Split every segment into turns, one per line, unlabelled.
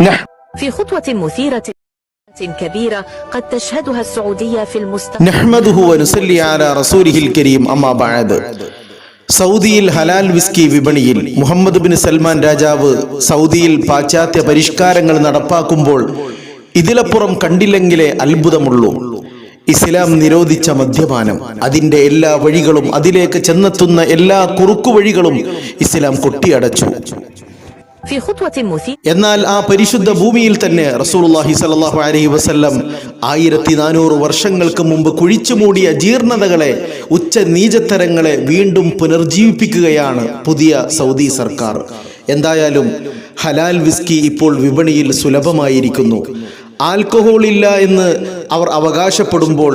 نح-
في خطوة مثيرة كبيرة قد تشهدها السعودية في المستقبل
നഹ്മദുഹു വനുസല്ലി അലാ റസൂലിഹിൽ കരീം അമ്മാ ബഅദ് സൗദിയിൽ ഹലാൽ വിസ്കി വിപണിയിൽ മുഹമ്മദ് ബിൻ സൽമാൻ രാജാവ് സൗദിയിൽ പാശ്ചാത്യ പരിഷ്കാരങ്ങൾ നടപ്പാക്കുമ്പോൾ ഇതിലപ്പുറം കണ്ടില്ലെങ്കിലേ അത്ഭുതമുള്ളൂ ഇസ്ലാം നിരോധിച്ച മദ്യപാനം അതിന്റെ എല്ലാ വഴികളും അതിലേക്ക് ചെന്നെത്തുന്ന എല്ലാ കുറുക്കു വഴികളും ഇസ്ലാം കൊട്ടിയടച്ചു. എന്നാൽ ആ പരിശുദ്ധ ഭൂമിയിൽ തന്നെ റസൂലുള്ളാഹി സ്വല്ലല്ലാഹു അലൈഹി വസല്ലം ആയിരത്തി നാനൂറ് വർഷങ്ങൾക്ക് മുമ്പ് കുഴിച്ചു മൂടിയ ജീർണതകളെ ഉച്ച നീചത്തരങ്ങളെ വീണ്ടും പുനർജീവിപ്പിക്കുകയാണ് പുതിയ സൗദി സർക്കാർ. എന്തായാലും ഹലാൽ വിസ്കി ഇപ്പോൾ വിപണിയിൽ സുലഭമായിരിക്കുന്നു. ആൽക്കഹോൾ ഇല്ല എന്ന് അവർ അവകാശപ്പെടുമ്പോൾ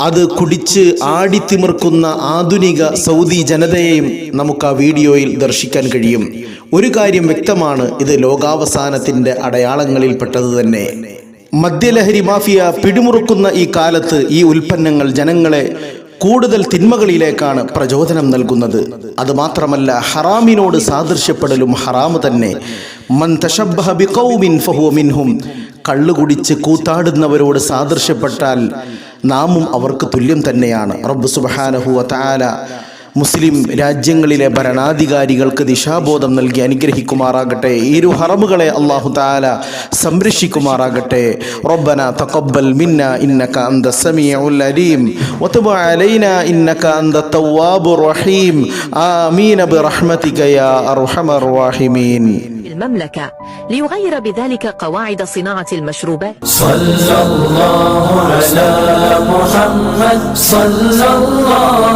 അത് കുടിച്ച് ആടിത്തിമിർക്കുന്ന ആധുനിക സൗദി ജനതയെയും നമുക്ക് ആ വീഡിയോയിൽ ദർശിക്കാൻ കഴിയും. ഒരു കാര്യം വ്യക്തമാണ് ഇത് ലോകാവസാനത്തിന്റെ അടയാളങ്ങളിൽ പെട്ടത് തന്നെ. മദ്യലഹരി മാഫിയ പിടിമുറുക്കുന്ന ഈ കാലത്ത് ഈ ഉൽപ്പന്നങ്ങൾ ജനങ്ങളെ കൂടുതൽ തിന്മകളിലേക്കാണ് പ്രചോദനം നൽകുന്നത്. അത് മാത്രമല്ല ഹറാമിനോട് സാദൃശ്യപ്പെടലും ഹറാമ് തന്നെ. മൻ മിൻഹും. കള്ളു കുടിച്ച് കൂത്താടുന്നവരോട് സാദൃശ്യപ്പെട്ടാൽ നാമും അവർക്ക് തുല്യം തന്നെയാണ്. റബ്ബ് സുബ്ഹാനഹു വതആല മുസ്ലിം രാജ്യങ്ങളിലെ ഭരണാധികാരികൾക്ക് ദിശാബോധം നൽകി അനുഗ്രഹിക്കുമാറാകട്ടെ ഈ ഒരു ഹറമുകളെ അള്ളാഹു താല സംരക്ഷിക്കുമാറാകട്ടെ റബ്ബന തഖബ്ബൽ മിന്ന ഇന്നക അന്ത സമീഉൽ അലീം വതുബ് അലൈന ഇന്നക അന്ത തവ്വാബുർ റഹീം ആമീൻ ബിറഹ്മതിക യാ അർഹമർ റഹീമീൻ
المملكة ليغير بذلك قواعد صناعة المشروبات
صلى الله على محمد صلى الله